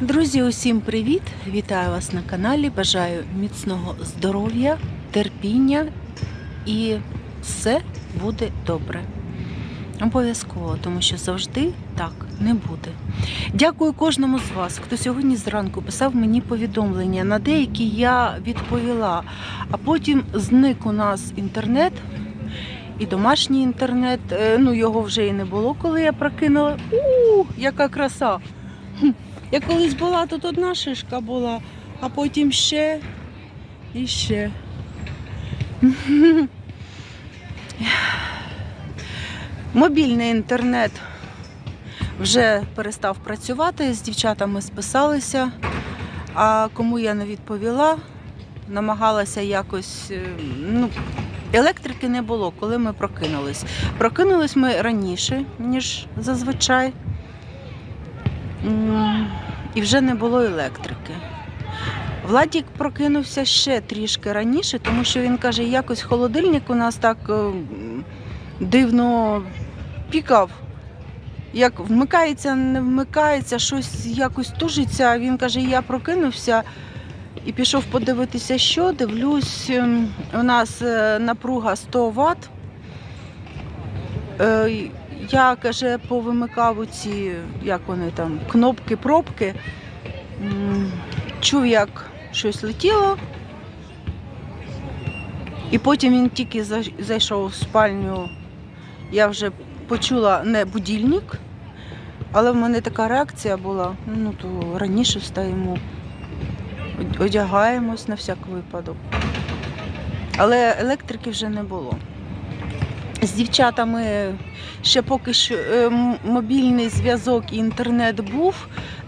Друзі, усім привіт! Вітаю вас на каналі. Бажаю міцного здоров'я, терпіння і все буде добре. Обов'язково, тому що завжди так не буде. Дякую кожному з вас, хто сьогодні зранку писав мені повідомлення. На деякі я відповіла, а потім зник у нас інтернет. І домашній інтернет, Е, ну його вже і не було, коли я прокинула. У, яка краса! Я колись була, тут одна шишка була, а потім ще і ще. Мобільний інтернет вже перестав працювати, з дівчатами списалися, а кому я не відповіла, намагалася якось. е, Ну, електрики не було, коли ми прокинулись. Прокинулись ми раніше, ніж зазвичай. І вже не було електрики. Владік прокинувся ще трішки раніше, тому що він каже, якось холодильник у нас так е, дивно пікав. Як вмикається, не вмикається, щось якось тужиться. Він каже, я прокинувся і пішов подивитися, що дивлюсь, ем, у нас е, напруга 100 Вт. Я каже, повимикав ці, як вони там, кнопки, пробки. Чув, як щось летіло. І потім він тільки зайшов в спальню. Я вже почула не будильник, але в мене така реакція була. Ну, то раніше встаємо, одягаємось на всяк випадок. Але електрики вже не було. З дівчатами ще поки що е, мобільний зв'язок і інтернет був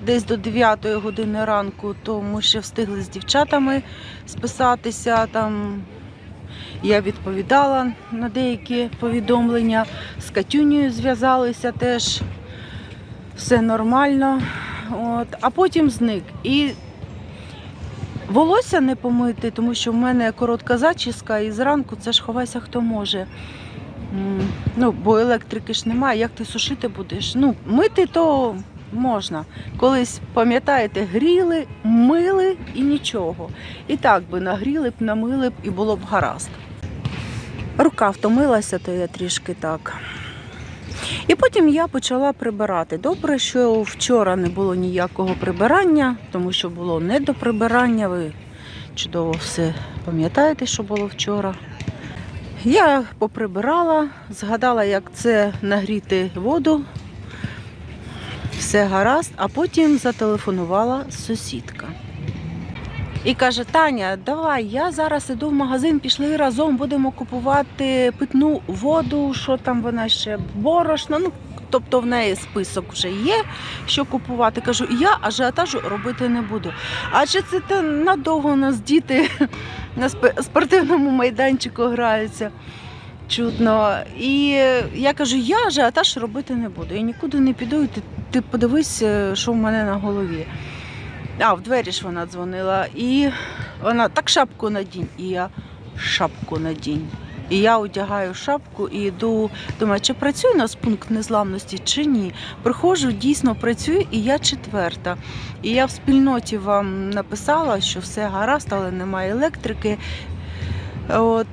десь до 9 години ранку, то ми ще встигли з дівчатами списатися. Там я відповідала на деякі повідомлення. З Катюнею зв'язалися теж. Все нормально. От. А потім зник. І волосся не помити, тому що в мене коротка зачіска, і зранку це ж ховайся хто може. Ну, бо електрики ж немає, як ти сушити будеш? Ну, мити то можна. Колись, пам'ятаєте, гріли, мили і нічого. І так би нагріли б, намили б і було б гаразд. Рука втомилася, то я трішки так. І потім я почала прибирати. Добре, що вчора не було ніякого прибирання, тому що було не до прибирання. Ви чудово все пам'ятаєте, що було вчора. Я поприбирала, згадала, як це нагріти воду. Все гаразд, а потім зателефонувала сусідка. І каже: Таня, давай, я зараз іду в магазин, пішли разом, будемо купувати питну воду, що там вона ще борошно. Ну, тобто в неї список вже є, що купувати. Кажу, я ажіотажу робити не буду. Адже це надовго у нас діти на спортивному майданчику граються. чутно. І я кажу, я ажіотаж робити не буду. Я нікуди не піду, і ти, ти подивись, е, що в мене на голові. А, в двері ж вона дзвонила. І вона так шапку надінь. І я шапку надінь. І я одягаю шапку і йду, думаю, чи працює у нас пункт незламності, чи ні. Приходжу, дійсно працюю, і я четверта. І я в спільноті вам написала, що все гаразд, але немає електрики. От.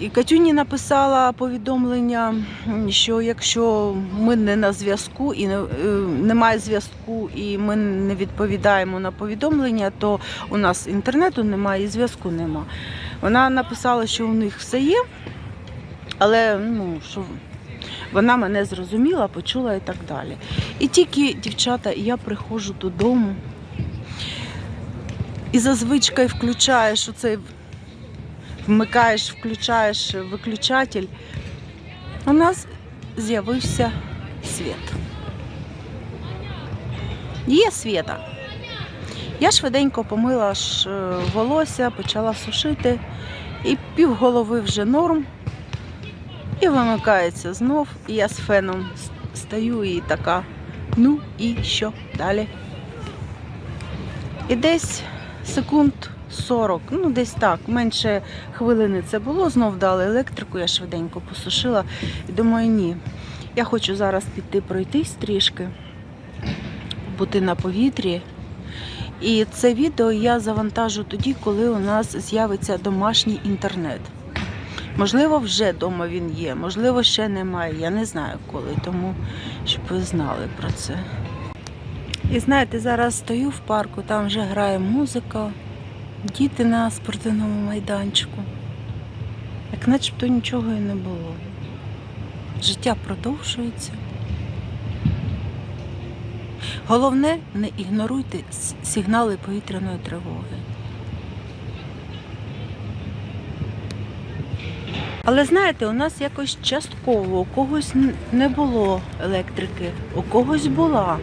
І Катюні написала повідомлення, що якщо ми не на зв'язку і не, е, немає зв'язку, і ми не відповідаємо на повідомлення, то у нас інтернету немає і зв'язку нема. Вона написала, що у них все є, але ну, що вона мене зрозуміла, почула і так далі. І тільки дівчата, я приходжу додому і за звичкою включаєш оцей вмикаєш, включаєш виключатель, у нас з'явився світ. Є світа. Я швиденько помила ж е, волосся, почала сушити, і півголови вже норм. І вимикається знов, і я з феном с- стою і така. Ну і що далі? І десь секунд 40, ну десь так, менше хвилини це було. Знов дали електрику, я швиденько посушила. І думаю, ні. Я хочу зараз піти пройтись трішки, бути на повітрі, І це відео я завантажу тоді, коли у нас з'явиться домашній інтернет. Можливо, вже вдома він є, можливо, ще немає. Я не знаю коли, тому щоб ви знали про це. І знаєте, зараз стою в парку, там вже грає музика, діти на спортивному майданчику. Як начебто нічого і не було. Життя продовжується. Головне, не ігноруйте сигнали повітряної тривоги. Але знаєте, у нас якось частково у когось не було електрики, у когось була.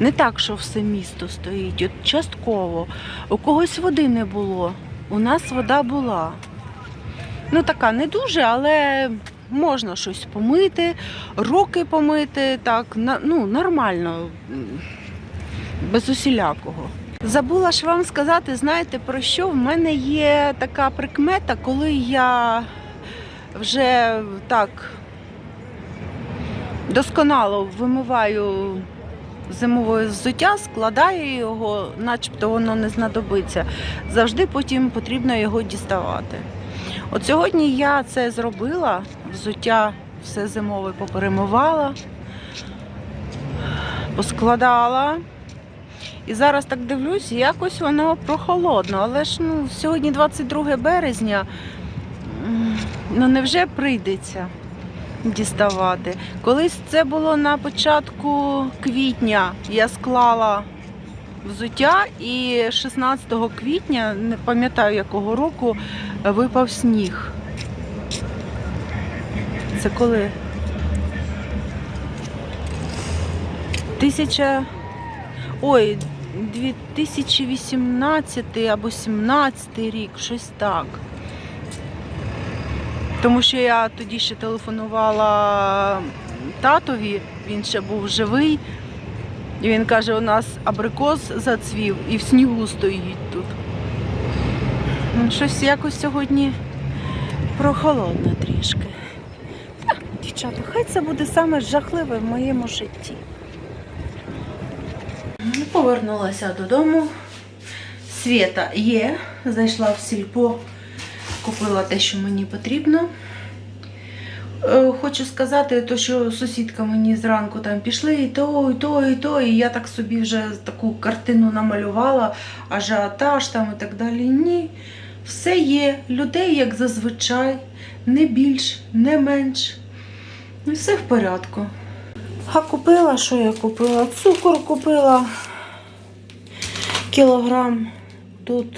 Не так, що все місто стоїть, от частково. У когось води не було. У нас вода була. Ну, така не дуже, але можна щось помити, руки помити, так, ну, нормально, без усілякого. Забула ж вам сказати, знаєте про що? В мене є така прикмета, коли я вже так досконало вимиваю зимове взуття, складаю його, начебто воно не знадобиться. Завжди потім потрібно його діставати. От сьогодні я це зробила, взуття все зимове поперемивала, поскладала. І зараз так дивлюсь, якось воно прохолодно. Але ж ну, сьогодні 22 березня. Ну невже прийдеться діставати? Колись це було на початку квітня. Я склала взуття, і 16 квітня, не пам'ятаю якого року, випав сніг. Це коли? Тисяча. Ой, 2018 або 17 рік, щось так. Тому що я тоді ще телефонувала татові, він ще був живий. І він каже, у нас абрикос зацвів і в снігу стоїть тут. Ну, Щось якось сьогодні прохолодно трішки. Та, дівчата, хай це буде саме жахливе в моєму житті. Ну, Повернулася додому. Свята є. Зайшла в сільпо, купила те, що мені потрібно. Е, Хочу сказати, то, що сусідка мені зранку там пішли, і то, і то, і то, і я так собі вже таку картину намалювала, ажіотаж там і так далі. Ні. Все є. Людей, як зазвичай, не більш, не менш. І все в порядку. А купила, що я купила? Цукор купила кілограм. Тут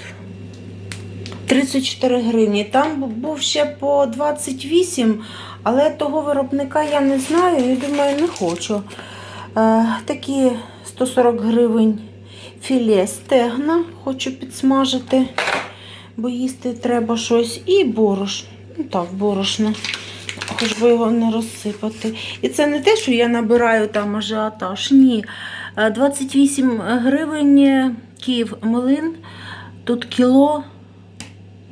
34 гривні. Там був ще по 28, але того виробника я не знаю і думаю, не хочу. Е, такі 140 гривень філе стегна хочу підсмажити, бо їсти треба щось. І борошно. Ну так, борошно. Хоч би його не розсипати. І це не те, що я набираю там ажіотаж. Ні. Е, 28 гривень Київ млин. Тут кіло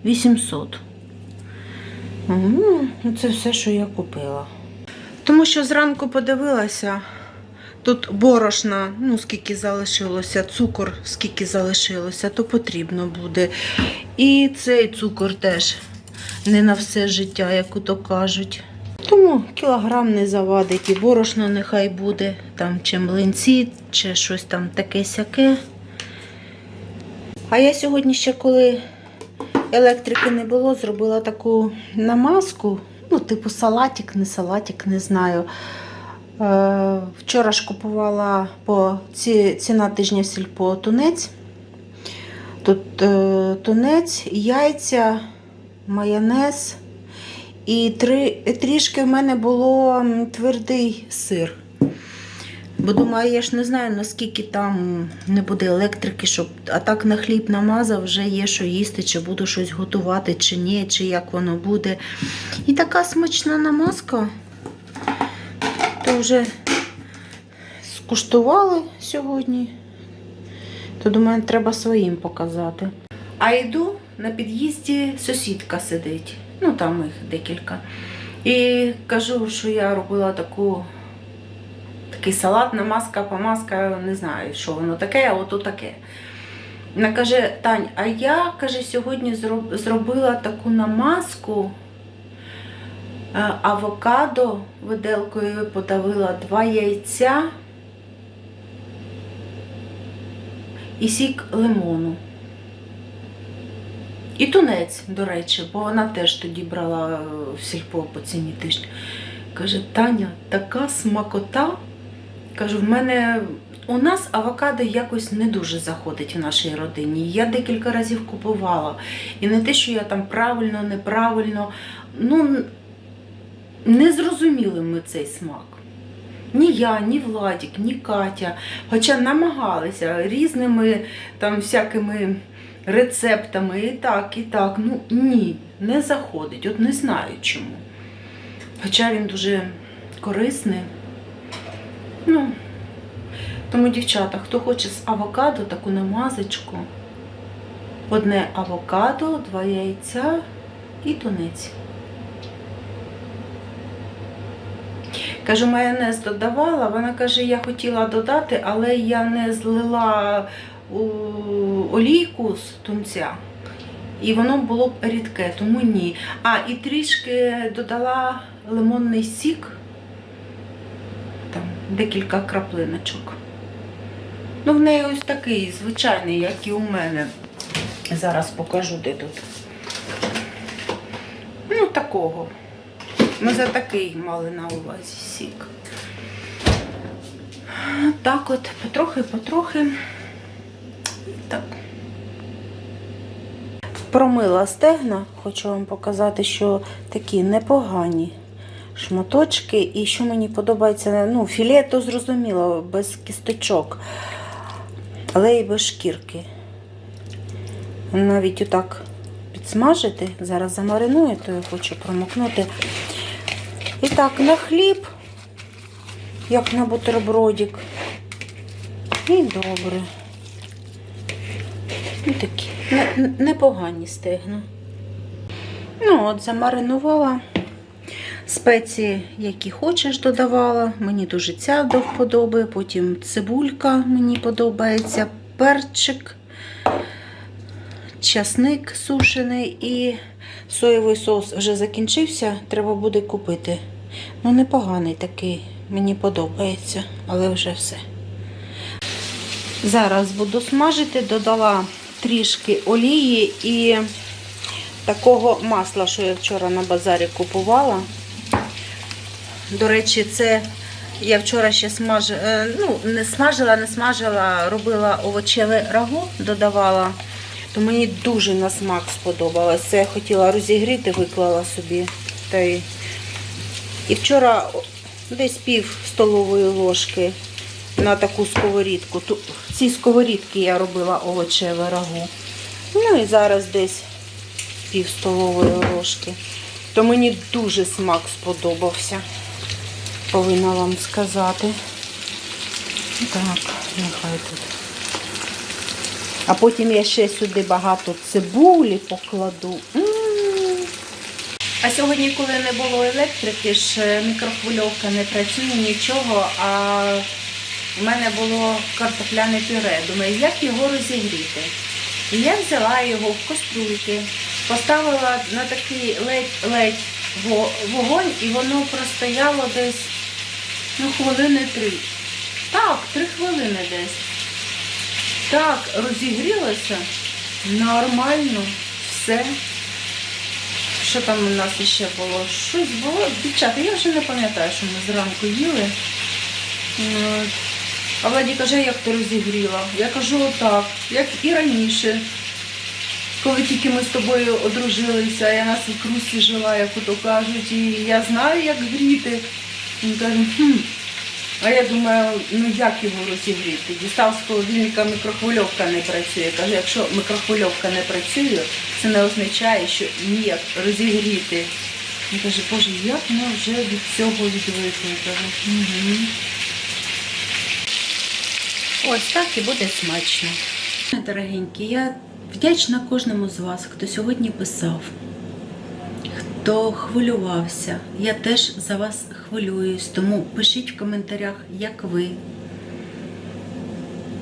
800. М, ну Це все, що я купила. Тому що зранку подивилася, тут борошна, ну скільки залишилося, цукор, скільки залишилося, то потрібно буде. І цей цукор теж не на все життя, як ото кажуть. Тому кілограм не завадить, і борошно нехай буде, там чи млинці, чи щось там таке сяке. А я сьогодні ще коли електрики не було, зробила таку намазку, ну, типу салатик, не салатик, не знаю. Е, вчора ж купувала по ці, ціна тижня сільпо тунець. Тут е, тунець, яйця, майонез. І три, трішки в мене було твердий сир. Бо думаю, я ж не знаю, наскільки там не буде електрики, щоб а так на хліб намазав, вже є що їсти, чи буду щось готувати, чи ні, чи як воно буде. І така смачна намазка. То вже скуштували сьогодні. То думаю, треба своїм показати. А йду на під'їзді сусідка сидить. Ну там їх декілька. І кажу, що я робила таку такий салат, намазка, помазка, не знаю, що воно таке, а ото таке. Вона каже, Тань, а я каже, сьогодні зробила таку намазку. е, Авокадо виделкою подавила два яйця і сік лимону. І тунець, до речі, бо вона теж тоді брала е, в сільпо по ціні тижня. Каже, Таня, така смакота. Кажу, в мене у нас авокадо якось не дуже заходить в нашій родині. Я декілька разів купувала. І не те, що я там правильно, неправильно. Ну, не зрозуміли ми цей смак. Ні я, ні Владік, ні Катя. Хоча намагалися різними там всякими рецептами і так, і так. Ну ні, не заходить. От не знаю чому. Хоча він дуже корисний. Ну, тому, дівчата, хто хоче з авокадо таку намазочку, одне авокадо, два яйця і тунець. Кажу, майонез додавала. Вона каже, я хотіла додати, але я не злила олійку з тунця. І воно було б рідке, тому ні. А, і трішки додала лимонний сік, декілька краплиночок. Ну, в неї ось такий звичайний, як і у мене. Зараз покажу, де тут. Ну, такого. Ми за такий мали на увазі сік. Так от, потрохи-потрохи. Так. Промила стегна, хочу вам показати, що такі непогані шматочки. І що мені подобається, ну, філе то зрозуміло, без кісточок, але і без шкірки. Навіть отак підсмажити. Зараз замариную, то я хочу промокнути. І так, на хліб, як на бутербродик. І добре. І такі непогані стегна. Ну, от, замаринувала. Спеції, які хочеш, додавала. Мені дуже ця до вподоби. Потім цибулька мені подобається, перчик, часник сушений і соєвий соус вже закінчився, треба буде купити. Ну, непоганий такий, мені подобається, але вже все. Зараз буду смажити, додала трішки олії і такого масла, що я вчора на базарі купувала. До речі, це я вчора ще смажила, ну, не смажила, не смажила, робила овочеве рагу, додавала, то мені дуже на смак сподобалось. Це я хотіла розігріти, виклала собі. Та й... І вчора десь пів столової ложки на таку сковорідку. В цій я робила овочеве рагу. Ну і зараз десь пів столової ложки. То мені дуже смак сподобався. Повинна вам сказати. Так, нехай тут. А потім я ще сюди багато цибулі покладу. М. А сьогодні, коли не було електрики, ж е, мікрохвильовка не працює нічого, а в мене було картопляне пюре. Думаю, як його розігріти. І я взяла його в каструльки, поставила на такий ледь-ледь вогонь, і воно простояло десь ну, хвилини три. Так, три хвилини десь. Так, розігрілося нормально, все. Що там у нас ще було? Щось було. Дівчата, я вже не пам'ятаю, що ми зранку їли. А Владі каже, як ти розігріла? Я кажу, отак, як і раніше. Коли тільки ми з тобою одружилися, я на свекрусі жила, як ото кажуть, і я знаю, як гріти. Він каже, хм. А я думаю, ну як його розігріти? Дістав з холодильника мікрохвильовка не працює. Каже, якщо мікрохвильовка не працює, це не означає, що ніяк розігріти. Він каже, боже, як ми вже від цього відвикли. Кажу, угу. Ось так і буде смачно. Дорогенькі, я вдячна кожному з вас, хто сьогодні писав, хто хвилювався. Я теж за вас хвилююсь, тому пишіть в коментарях, як ви.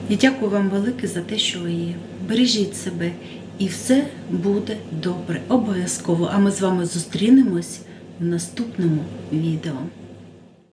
І дякую вам велике за те, що ви є. Бережіть себе, і все буде добре. Обов'язково. А ми з вами зустрінемось в наступному відео.